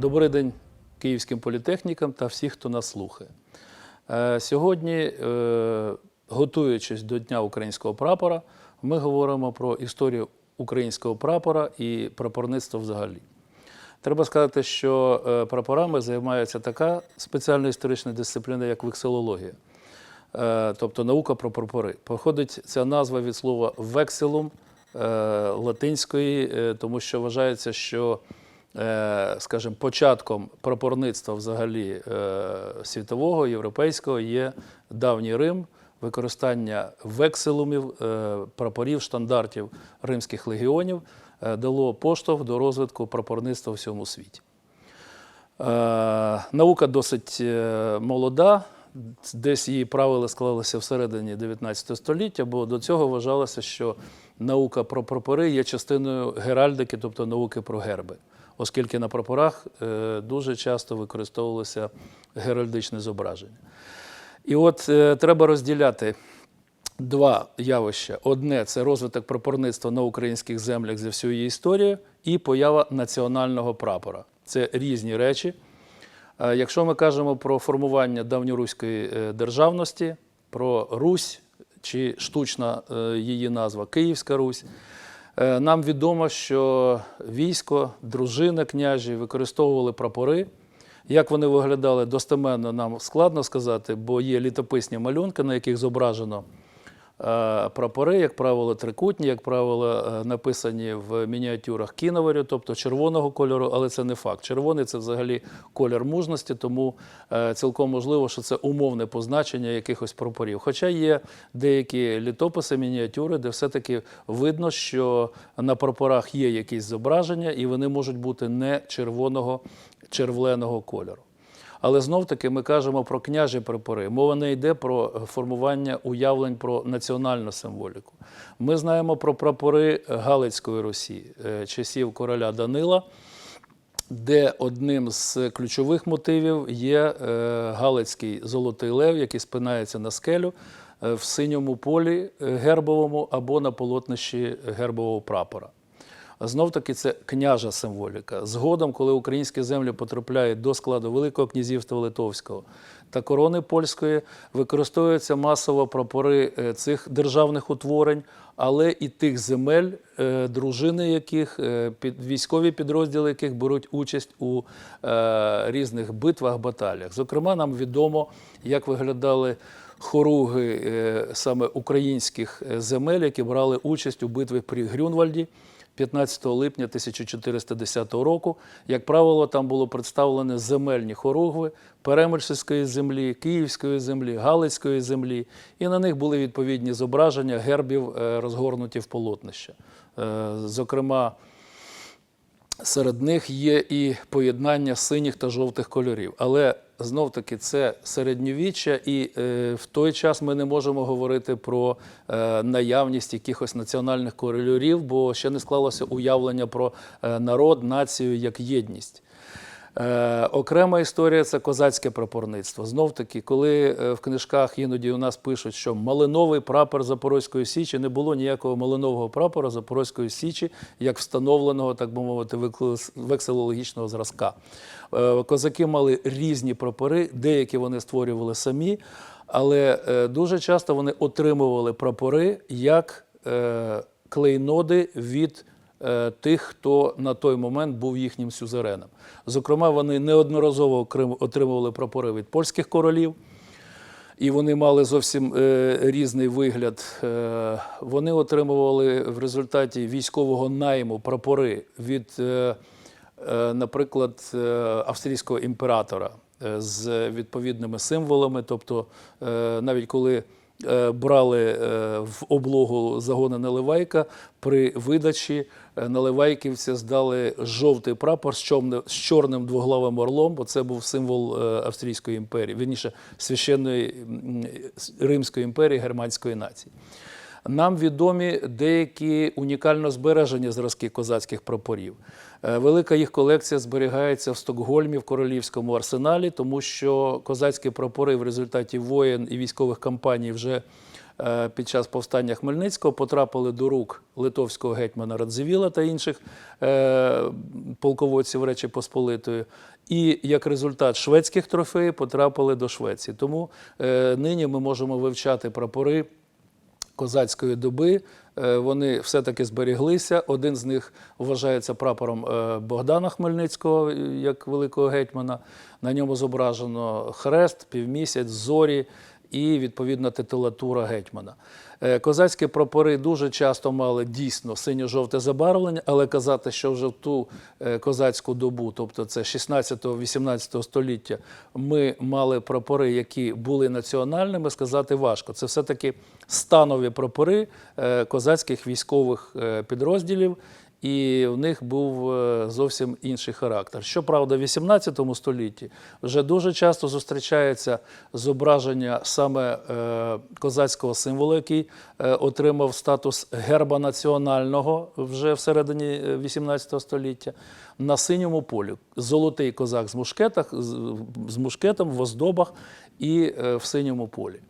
Добрий день київським політехнікам та всіх, хто нас слухає. Е, Сьогодні, е, готуючись до Дня українського прапора, ми говоримо про історію українського прапора і прапорництва взагалі. Треба сказати, що е, прапорами займається така спеціальна історична дисципліна, як вексилологія, Е, тобто наука про прапори. Походить ця назва від слова векселум латинської, тому що вважається, що скажімо, початком прапорництва взагалі е, світового, європейського є давній Рим, використання векселумів, е, прапорів, штандартів римських легіонів е, дало поштовх до розвитку прапорництва у всьому світі. Е, Наука досить е, молода, десь її правила склалися всередині 19 століття, бо до цього вважалося, що наука про прапори є частиною геральдики, тобто науки про герби, оскільки на прапорах е, дуже часто використовувалося геральдичне зображення. І от е, треба розділяти два явища. Одне це розвиток прапорництва на українських землях за всю її історію, і поява національного прапора. Це різні речі. Якщо ми кажемо про формування давньоруської е, державності, про Русь чи штучна її назва Київська Русь, нам відомо, що військо, дружина княжі використовували прапори. Як вони виглядали достеменно, нам складно сказати, бо є літописні малюнки, на яких зображено е, прапори, як правило, трикутні, як правило, е, написані в мініатюрах кіноварю, тобто червоного кольору, але це не факт. Червоний це взагалі колір мужності, тому е, цілком можливо, що це умовне позначення якихось прапорів. Хоча є деякі літописи, мініатюри, де все-таки видно, що на прапорах є якісь зображення, і вони можуть бути не червоного, червленого кольору. Але знов таки ми кажемо про княжі прапори. Мова не йде про формування уявлень про національну символіку. Ми знаємо про прапори Галицької Русі е, часів короля Данила, де одним з ключових мотивів є е, Галицький золотий лев, який спинається на скелю е, в синьому полі гербовому або на полотнищі гербового прапора. Знов таки це княжа символіка. Згодом, коли українські землі потрапляють до складу Великого князівства Литовського та корони польської, використовуються масово прапори е, цих державних утворень, але і тих земель, е, дружини яких е, військові підрозділи яких беруть участь у різних битвах, баталіях. Зокрема, нам відомо, як виглядали хоруги саме українських земель, які брали участь у битві при Грюнвальді. 15 липня 1410 року, як правило, там було представлені земельні хоругви Перемельської землі, Київської землі, Галицької землі, і на них були відповідні зображення гербів, е, розгорнуті в полотнище. Зокрема, Серед них є і поєднання синіх та жовтих кольорів. Але знов таки це середньовіччя, і е, в той час ми не можемо говорити про е, наявність якихось національних кольорів, бо ще не склалося уявлення про е, народ, націю як єдність. Е, окрема історія це козацьке прапорництво. Знов таки, коли е, в книжках іноді у нас пишуть, що малиновий прапор Запорозької Січі не було ніякого малинового прапора Запорозької Січі, як встановленого, так би мовити, векселологічного зразка. Е, Козаки мали різні прапори, деякі вони створювали самі, але дуже часто вони отримували прапори як клейноди від тих, хто на той момент був їхнім сюзереном. Зокрема, вони неодноразово отримували прапори від польських королів, і вони мали зовсім е, різний вигляд. Е, вони отримували в результаті військового найму прапори від, е, е, наприклад, е, австрійського імператора е, з відповідними символами. Тобто, е, навіть коли е, брали е, в облогу загони Наливайка, при видачі е, наливайківці здали жовтий прапор з чорним, двоглавим орлом, бо це був символ е, Австрійської імперії, вірніше священної Римської імперії, германської нації. Нам відомі деякі унікально збережені зразки козацьких прапорів. Е, Велика їх колекція зберігається в Стокгольмі в королівському арсеналі, тому що козацькі прапори в результаті воєн і військових кампаній вже е, під час повстання Хмельницького потрапили до рук литовського гетьмана Радзивіла та інших е, полководців Речі Посполитої. І як результат шведських трофеїв потрапили до Швеції. Тому нині ми можемо вивчати прапори козацької доби. Е, Вони все-таки зберіглися. Один з них вважається прапором е, Богдана Хмельницького е, як великого гетьмана. На ньому зображено хрест, півмісяць, зорі і відповідна титулатура гетьмана. Е, Козацькі прапори дуже часто мали дійсно синьо-жовте забарвлення, але казати, що вже в ту е, козацьку добу, тобто це 16-18 століття, ми мали прапори, які були національними, сказати важко. Це все-таки станові прапори е, козацьких військових підрозділів. І в них був е, зовсім інший характер. Щоправда, в 18 столітті вже дуже часто зустрічається зображення саме е, козацького символу, який е, отримав статус герба національного вже всередині 18 століття, на синьому полі. Золотий козак з, мушкетах, з, мушкетом в оздобах і в синьому полі.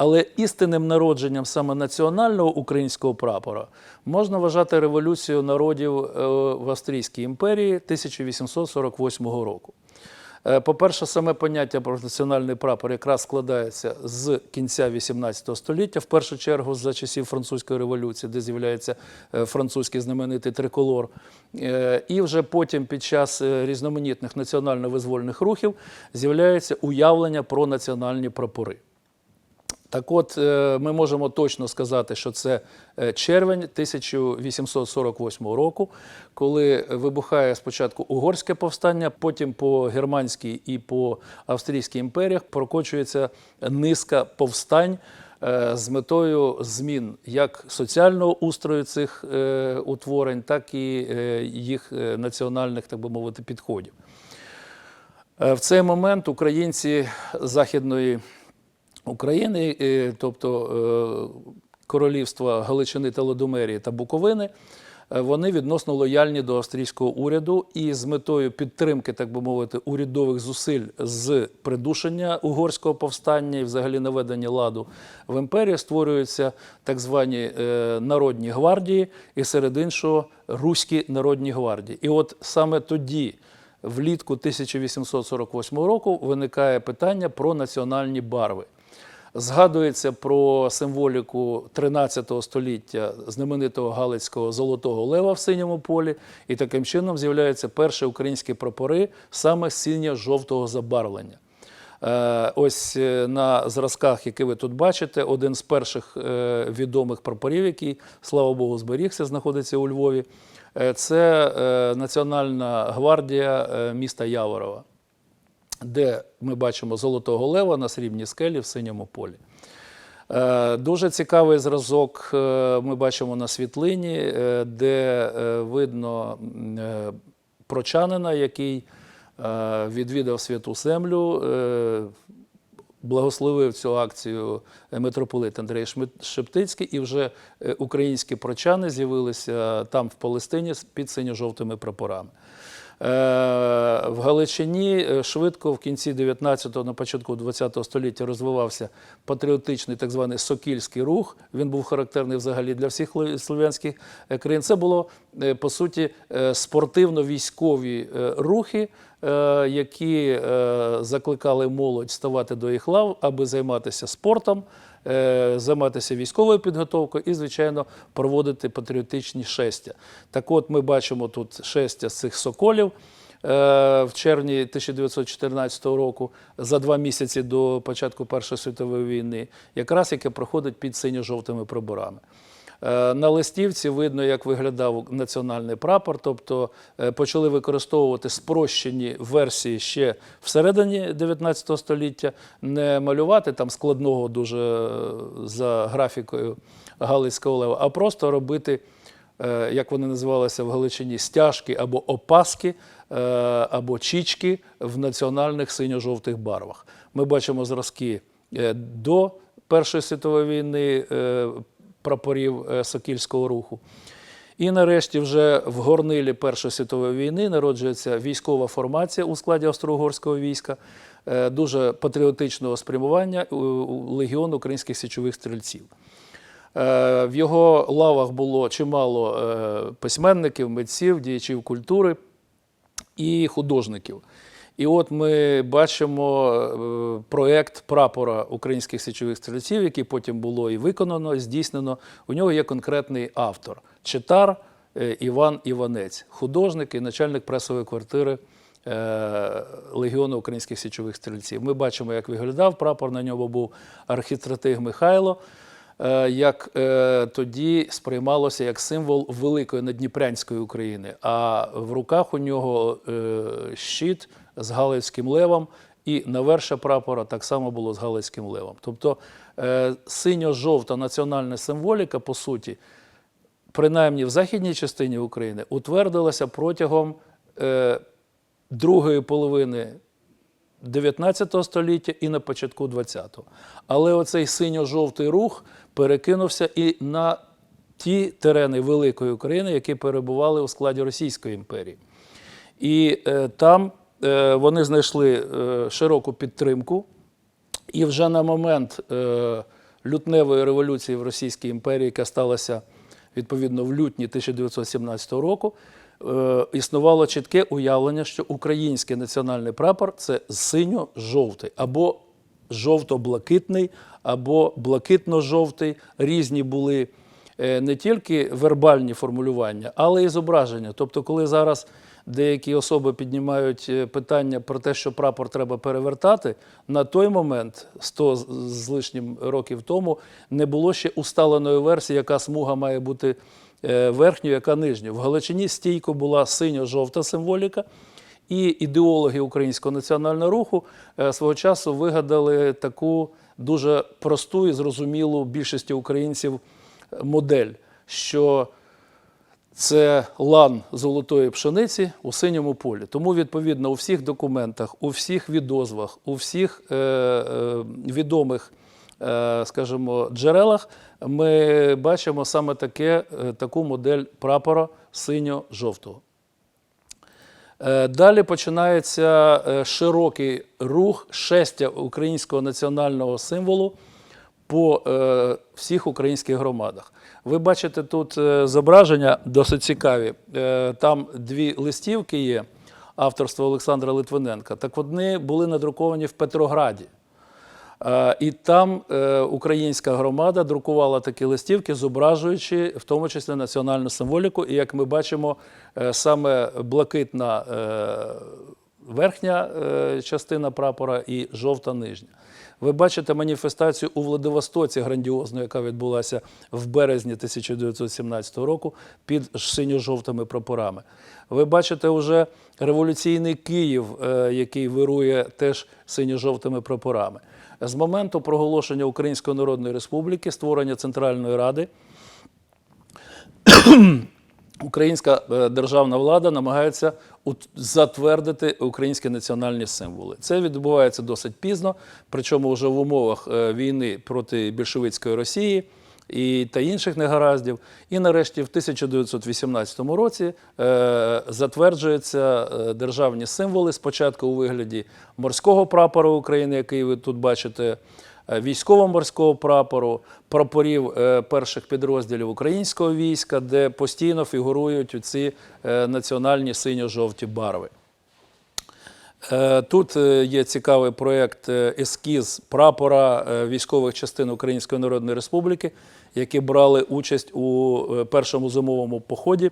Але істинним народженням саме національного українського прапора можна вважати революцію народів е, в Австрійській імперії 1848 року. Е, По-перше, саме поняття про національний прапор якраз складається з кінця 18 століття, в першу чергу за часів французької революції, де з'являється е, французький знаменитий триколор. І вже потім, під час різноманітних національно-визвольних рухів, з'являється уявлення про національні прапори. Так от, е, ми можемо точно сказати, що це е, червень 1848 року, коли вибухає спочатку угорське повстання, потім по германській і по австрійській імперіях прокочується низка повстань е, з метою змін як соціального устрою цих утворень, так і їх національних, так би мовити, підходів. В цей момент українці Західної України, тобто е, королівства Галичини та Лодомерії та Буковини, е, вони відносно лояльні до австрійського уряду і з метою підтримки, так би мовити, урядових зусиль з придушення угорського повстання і взагалі наведення ладу в імперії створюються так звані е, народні гвардії, і серед іншого руські народні гвардії. І от саме тоді. Влітку 1848 року виникає питання про національні барви. Згадується про символіку 13 століття знаменитого Галицького золотого лева в синьому полі, і таким чином з'являються перші українські прапори саме синьо-жовтого забарвлення. Е, Ось е, на зразках, які ви тут бачите, один з перших е, відомих прапорів, який, слава Богу, зберігся, знаходиться у Львові. Це Національна гвардія міста Яворова де ми бачимо золотого лева на срібній скелі в синьому полі. Е, Дуже цікавий зразок е, ми бачимо на світлині, е, де видно прочанина, який відвідав святу землю, благословив цю акцію митрополит Андрей Шмит- Шептицький, і вже українські прочани з'явилися там в Палестині під синьо-жовтими прапорами. Е, В Галичині е, швидко в кінці 19-го, на початку 20-го століття розвивався патріотичний так званий сокільський рух. Він був характерний взагалі для всіх слов'янських е, країн. Це було по суті спортивно-військові рухи, які закликали молодь ставати до їх лав, аби займатися спортом, займатися військовою підготовкою і, звичайно, проводити патріотичні шестя. Так от ми бачимо тут шестя з цих соколів. е, В червні 1914 року, за два місяці до початку Першої світової війни, якраз яке проходить під синьо-жовтими приборами. Е, На листівці видно, як виглядав національний прапор, тобто е, почали використовувати спрощені версії ще всередині 19 століття, не малювати там складного дуже е, за графікою Галицького лева, а просто робити, як вони називалися в Галичині, стяжки або опаски, або чічки в національних синьо-жовтих барвах. Ми бачимо зразки до Першої світової війни прапорів е, Сокільського руху. І нарешті, вже в горнилі Першої світової війни народжується військова формація у складі австро-угорського війська. е, дуже патріотичного спрямування Легіон українських січових стрільців. Е, В його лавах було чимало письменників, митців, діячів культури і художників. І от ми бачимо е, проект прапора українських січових стрільців, який потім було і виконано, і здійснено. У нього є конкретний автор читар е, Іван Іванець, художник і начальник пресової квартири е, Легіону українських січових стрільців. Ми бачимо, як виглядав прапор. На ньому був архістратиг Михайло як тоді сприймалося як символ великої надніпрянської України. А в руках у нього щит з Галицьким левом, і наверше прапора так само було з Галицьким левом. Тобто е, синьо-жовта національна символіка, по суті, принаймні в західній частині України, утвердилася протягом е, другої половини 19 століття і на початку 20-го. Але оцей синьо-жовтий рух перекинувся і на ті терени великої України, які перебували у складі Російської імперії. І е, там вони знайшли е, широку підтримку. І вже на момент е, лютневої революції в Російській імперії, яка сталася відповідно в лютні 1917 року, е, існувало чітке уявлення, що український національний прапор це синьо-жовтий або жовто-блакитний, або блакитно-жовтий. Різні були е, не тільки вербальні формулювання, але й зображення. Тобто, коли зараз деякі особи піднімають е, питання про те, що прапор треба перевертати, на той момент, 100 з- лишнім років тому, не було ще усталеної версії, яка смуга має бути е, верхньою, яка нижньою. В Галичині стійко була синьо-жовта символіка. І ідеологи українського національного руху е, свого часу вигадали таку дуже просту і зрозумілу більшості українців модель, що це лан золотої пшениці у синьому полі. Тому, відповідно, у всіх документах, у всіх відозвах, у всіх е, е, відомих, е, скажімо, джерелах ми бачимо саме таке, е, таку модель прапора синьо-жовтого. Е, Далі починається е, широкий рух шестя українського національного символу по е, всіх українських громадах. Ви бачите тут е, зображення досить цікаві. Е, Там дві листівки є авторства Олександра Литвиненка. Так вони були надруковані в Петрограді. Е, І там е, українська громада друкувала такі листівки, зображуючи в тому числі національну символіку. І як ми бачимо, е, саме блакитна е, верхня е, частина прапора і жовта нижня. Ви бачите маніфестацію у Владивостоці грандіозну, яка відбулася в березні 1917 року під синьо-жовтими прапорами. Ви бачите вже революційний Київ, е, який вирує теж синьо-жовтими прапорами. З моменту проголошення Української Народної Республіки, створення Центральної Ради, українська е, державна влада намагається затвердити українські національні символи. Це відбувається досить пізно, причому вже в умовах е, війни проти більшовицької Росії. І та інших негараздів. І нарешті в 1918 році е, затверджуються державні символи спочатку у вигляді морського прапора України, який ви тут бачите, військово-морського прапору, прапорів е, перших підрозділів українського війська, де постійно фігурують ці національні синьо-жовті барви. Е, Тут е, є цікавий проєкт е, ескіз прапора е, військових частин Української Народної Республіки, які брали участь у е, першому зимовому поході.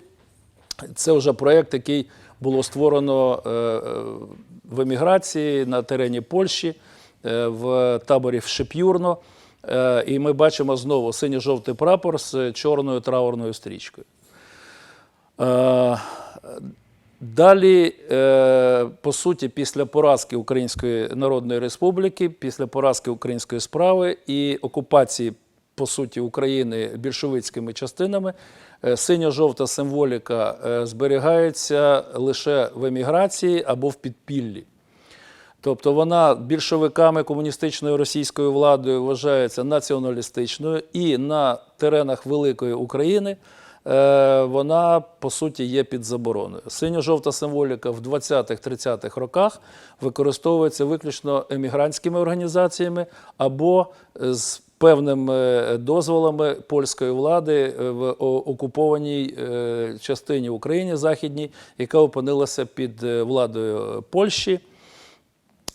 Це вже проєкт, який було створено е, е, в еміграції на терені Польщі е, в таборі Шип'юрно. Е, І ми бачимо знову синьо-жовтий прапор з чорною траурною стрічкою. Е, Далі, е, по суті, після поразки Української Народної Республіки, після поразки української справи і окупації, по суті, України більшовицькими частинами, е, синьо-жовта символіка е, зберігається лише в еміграції або в підпіллі. Тобто вона більшовиками комуністичною російською владою вважається націоналістичною, і на теренах великої України е, вона по суті є під забороною. Синьо-жовта символіка в 20-30-х роках використовується виключно емігрантськими організаціями або з певними дозволами польської влади е, в окупованій е, частині України західній, яка опинилася під е, владою Польщі.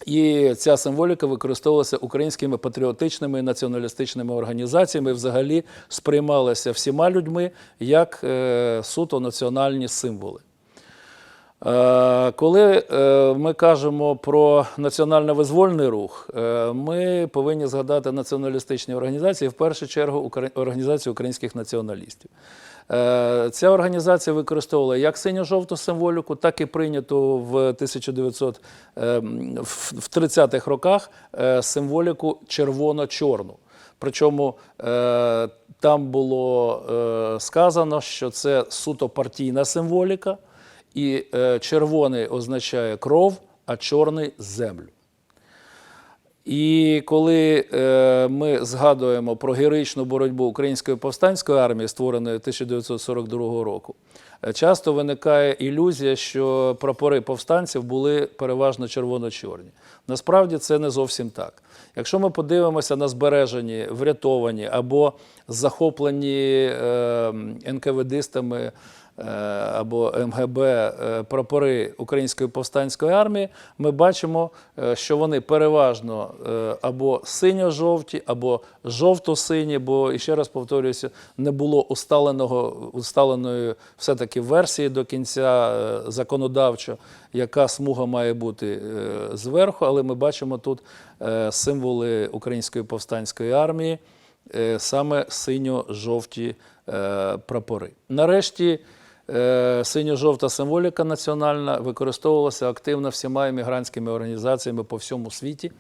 І ця символіка використовувалася українськими патріотичними націоналістичними організаціями, взагалі сприймалася всіма людьми як е, суто національні символи. Е, Коли е, ми кажемо про національно-визвольний рух, е, ми повинні згадати націоналістичні організації, в першу чергу організацію українських націоналістів. Е, Ця організація використовувала як синьо-жовту символіку, так і прийняту в 1900, е, в в 30-х роках е, символіку червоно-чорну. Причому там було сказано, що це суто партійна символіка, і червоний означає кров, а чорний землю. І коли е, ми згадуємо про героїчну боротьбу української повстанської армії, створеної 1942 року, е, часто виникає ілюзія, що прапори повстанців були переважно червоно-чорні. Насправді це не зовсім так. Якщо ми подивимося на збережені, врятовані або захоплені е, НКВДистами е, або МГБ е, прапори Української повстанської армії, ми бачимо, е, що вони переважно е, або синьо-жовті, або жовто-сині, бо, і ще раз повторююся, не було усталеного, усталеної все-таки версії до кінця е, законодавчо, яка смуга має бути е, зверху, але ми бачимо тут е, символи Української повстанської армії, е, саме синьо-жовті е, прапори. Нарешті е, синьо-жовта символіка національна використовувалася активно всіма емігрантськими організаціями по всьому світі.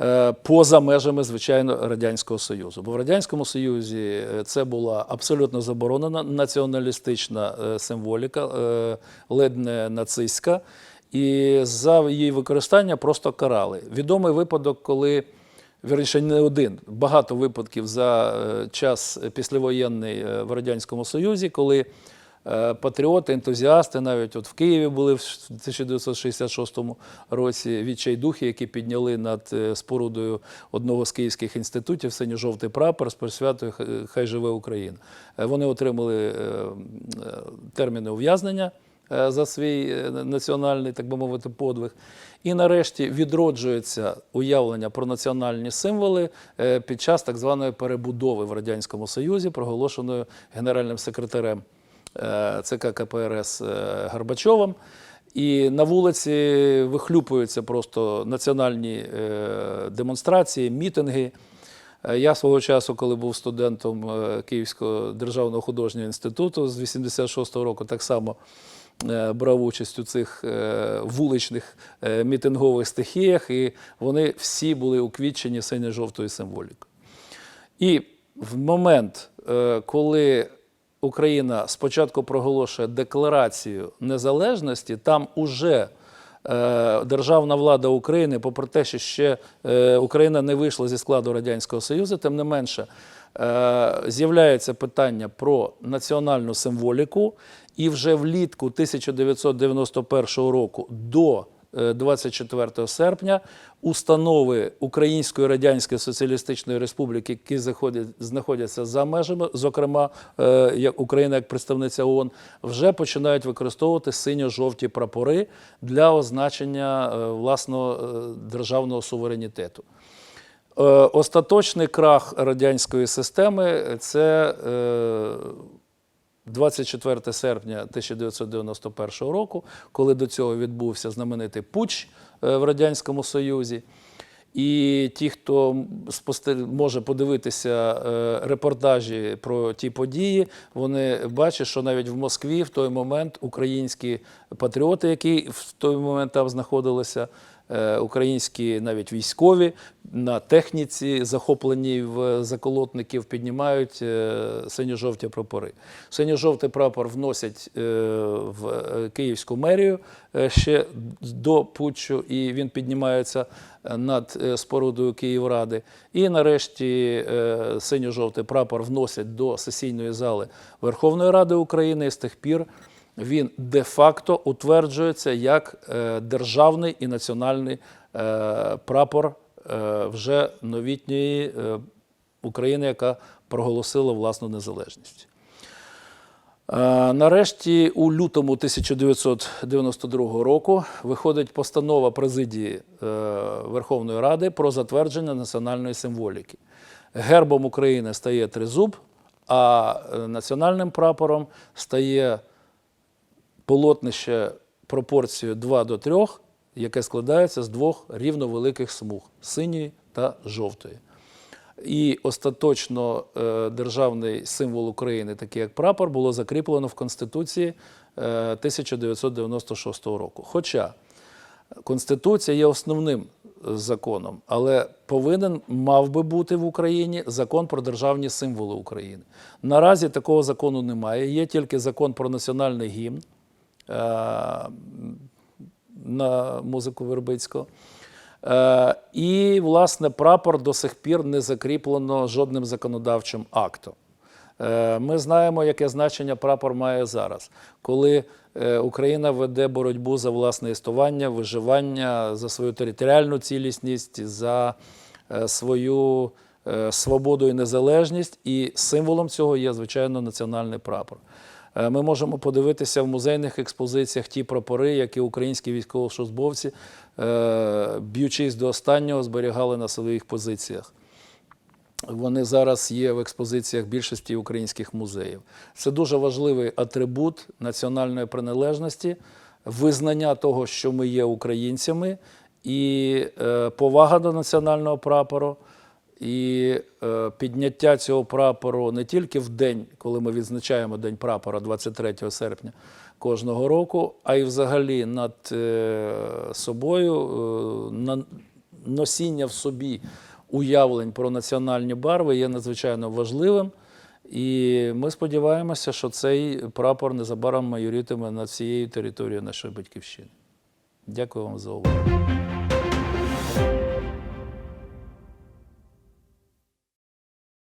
е, Поза межами, звичайно, Радянського Союзу. Бо в Радянському Союзі е, це була абсолютно заборонена націоналістична е, символіка, е, ледь не нацистська, і за її використання просто карали. Відомий випадок, коли Вірніше, не один, багато випадків за е, час післявоєнний е, в Радянському Союзі, коли е, патріоти, ентузіасти, навіть от в Києві були в 1966 році відчайдухи, які підняли над е, спорудою одного з київських інститутів синьо-жовтий прапор з присвятою «Хай- живе Україна. Е, Вони отримали е, е, терміни ув'язнення е, за свій е, національний, так би мовити, подвиг. І нарешті відроджується уявлення про національні символи е, під час так званої перебудови в Радянському Союзі, проголошеною генеральним секретарем е, ЦК КПРС е, Горбачовим. І на вулиці вихлюпуються просто національні е, демонстрації, мітинги. Е, Я свого часу, коли був студентом е, Київського державного художнього інституту з 86-го року, так само е, брав участь у цих е, вуличних е, мітингових стихіях, і вони всі були уквітчені синьо-жовтою символікою. І в момент, е, коли Україна спочатку проголошує декларацію незалежності, там уже е, державна влада України, попри те, що ще е, Україна не вийшла зі складу Радянського Союзу, тим не менше е, з'являється питання про національну символіку, і вже влітку 1991 року до 24 серпня установи Української Радянської Соціалістичної Республіки, які заходять, знаходяться за межами, зокрема е, як Україна як представниця ООН, вже починають використовувати синьо-жовті прапори для означення е, власного е, державного суверенітету. Е, Остаточний крах радянської системи це е, 24 серпня 1991 року, коли до цього відбувся знаменитий путч е, в Радянському Союзі. І ті, хто може подивитися е, репортажі про ті події, вони бачать, що навіть в Москві в той момент українські патріоти, які в той момент там знаходилися, українські навіть військові на техніці, захопленій в заколотників, піднімають е, синьо-жовті прапори. Синьо-жовтий прапор вносять е, в е, Київську мерію е, ще до путчу, і він піднімається е, над е, спорудою Київради. І нарешті е, синьо-жовтий прапор вносять до сесійної зали Верховної Ради України. З тих пір він де-факто утверджується як е, державний і національний е, прапор е, вже новітньої України, яка проголосила власну незалежність. Нарешті, у лютому 1992 року виходить постанова президії Верховної Ради про затвердження національної символіки. Гербом України стає тризуб, а національним прапором стає полотнище пропорцією 2 до 3, яке складається з двох рівновеликих смуг синьої та жовтої. І остаточно е, державний символ України, такий як прапор, було закріплено в Конституції е, 1996 року. Хоча Конституція є основним е, законом, але повинен мав би бути в Україні закон про державні символи України. Наразі такого закону немає. Є тільки закон про національний гімн е, на музику Вербицького. Е, І, власне, прапор до сих пір не закріплено жодним законодавчим актом. Е, Ми знаємо, яке значення прапор має зараз, коли е, Україна веде боротьбу за власне існування, виживання, за свою територіальну цілісність, за е, свою е, свободу і незалежність. І символом цього є, звичайно, національний прапор. Е, Ми можемо подивитися в музейних експозиціях ті прапори, які українські військовослужбовці, е, б'ючись до останнього, зберігали на своїх позиціях. Вони зараз є в експозиціях більшості українських музеїв. Це дуже важливий атрибут національної приналежності, визнання того, що ми є українцями, і е, повага до національного прапору, і е, підняття цього прапору не тільки в день, коли ми відзначаємо День прапора 23 серпня кожного року, а й взагалі над е, собою, е, на носіння в собі уявлень про національні барви є надзвичайно важливим. І ми сподіваємося, що цей прапор незабаром майорітиме над всією територією нашої батьківщини. Дякую вам за увагу.